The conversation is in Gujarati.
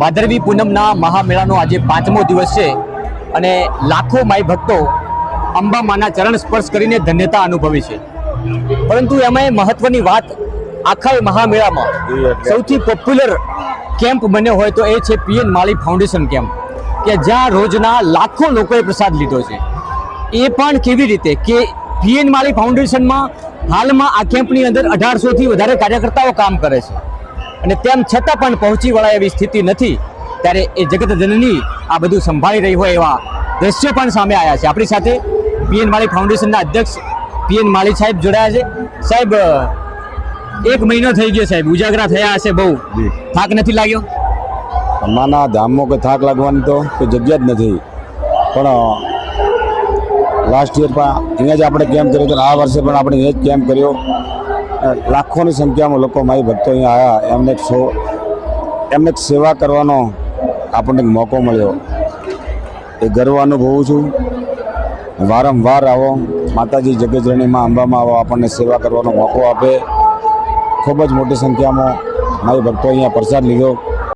ભાદરવી પૂનમના મહામેળાનો આજે પાંચમો દિવસ છે અને લાખો માઈ ભક્તો અંબામાના ચરણ સ્પર્શ કરીને ધન્યતા અનુભવી છે. પરંતુ એમાં મહત્વની વાત આખા મહામેળામાં સૌથી પોપ્યુલર કેમ્પ બન્યો હોય તો એ છે પીએન માળી ફાઉન્ડેશન કેમ્પ કે જ્યાં રોજના લાખો લોકોએ પ્રસાદ લીધો છે. એ પણ કેવી રીતે? કે પીએન માળી ફાઉન્ડેશનમાં હાલમાં આ કેમ્પની અંદર અઢારસોથી વધારે કાર્યકર્તાઓ કામ કરે છે. અને તેમ છતાં પણ પહોંચી વળાય એવી સ્થિતિ નથી. ત્યારે એ જગત જનની આ બધું સંભાળી રહી હોય એવા દ્રશ્યો પણ સામે આવ્યા છે. આપણી સાથે પીએન માળી ફાઉન્ડેશનના અધ્યક્ષ પીએન માળી સાહેબ જોડાયા છે. સાહેબ એક મહિનો થઈ ગયો સાહેબ ઉજાગરા થયા હશે બહુ. થાક નથી લાગ્યો? અમારા ધામમાં કોઈ થાક લાગવાની તો કોઈ જગ્યા જ નથી. પણ લાસ્ટ યર પણ અહીંયા જ આપણે કેમ્પ કર્યો હતો આ વર્ષે પણ આપણે અહીંયા જ કેમ્પ કર્યો. લાખોની સંખ્યામાં લોકો મારી ભક્તો અહીંયા આવ્યા. એમને સો એમને સેવા કરવાનો આપણને મોકો મળ્યો. એ ગર્વ અનુભવું છું. વારંવાર આવો. માતાજી જગતજનીમાં અંબામાં આવો. આપણને સેવા કરવાનો મોકો આપે. ખૂબ જ મોટી સંખ્યામાં મારી ભક્તો અહીંયા પ્રસાદ લીધો.